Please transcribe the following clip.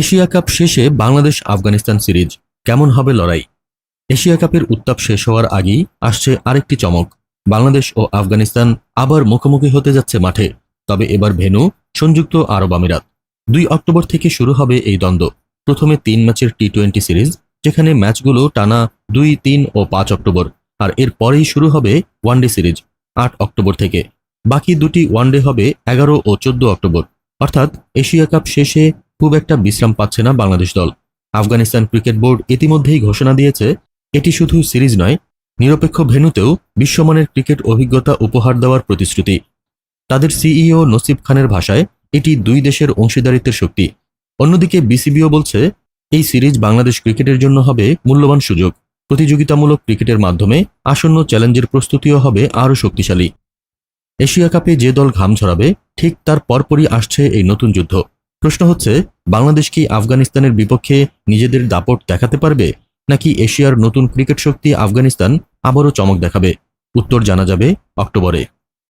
Asia cup শেষে Bangladesh Afghanistan series. কেমন হবে লড়াই? এশিয়া কাপের উত্তাপ শেষ হওয়ার আগেই আসছে আরেকটি চমক। বাংলাদেশ ও আফগানিস্তান আবার মুখোমুখি হতে যাচ্ছে মাঠে। তবে এবার ভেন্যু, সংযুক্ত আরব আমিরাত। দুই অক্টোবর থেকে শুরু হবে এই দ্বন্দ্ব। প্রথমে তিন ম্যাচের টি টোয়েন্টি সিরিজ, যেখানে ম্যাচগুলো টানা দুই, তিন ও পাঁচ অক্টোবর। আর এর পরেই শুরু হবে ওয়ানডে সিরিজ, আট অক্টোবর থেকে। বাকি দুটি ওয়ানডে হবে এগারো ও চোদ্দ অক্টোবর। অর্থাৎ এশিয়া কাপ শেষে খুব একটা বিশ্রাম পাচ্ছে না বাংলাদেশ দল। আফগানিস্তান ক্রিকেট বোর্ড ইতিমধ্যেই ঘোষণা দিয়েছে, এটি শুধু সিরিজ নয়, নিরপেক্ষ ভেন্যুতেও বিশ্বমানের ক্রিকেট অভিজ্ঞতা উপহার দেওয়ার প্রতিশ্রুতি। তাদের সিইও নসিব খানের ভাষায়, এটি দুই দেশের অংশীদারিত্বের শক্তি। অন্যদিকে বিসিবিও বলছে, এই সিরিজ বাংলাদেশ ক্রিকেটের জন্য হবে মূল্যবান সুযোগ। প্রতিযোগিতামূলক ক্রিকেটের মাধ্যমে আসন্ন চ্যালেঞ্জের প্রস্তুতিও হবে আরও শক্তিশালী। এশিয়া কাপে যে দল ঘাম ঝরাবে ঠিক তার পরপরই আসছে এই নতুন যুদ্ধ। প্রশ্ন হচ্ছে, বাংলাদেশ কি আফগানিস্তানের বিপক্ষে নিজেদের দাপট দেখাতে পারবে, নাকি এশিয়ার নতুন ক্রিকেট শক্তি আফগানিস্তান আবারও চমক দেখাবে? উত্তর জানা যাবে অক্টোবরে।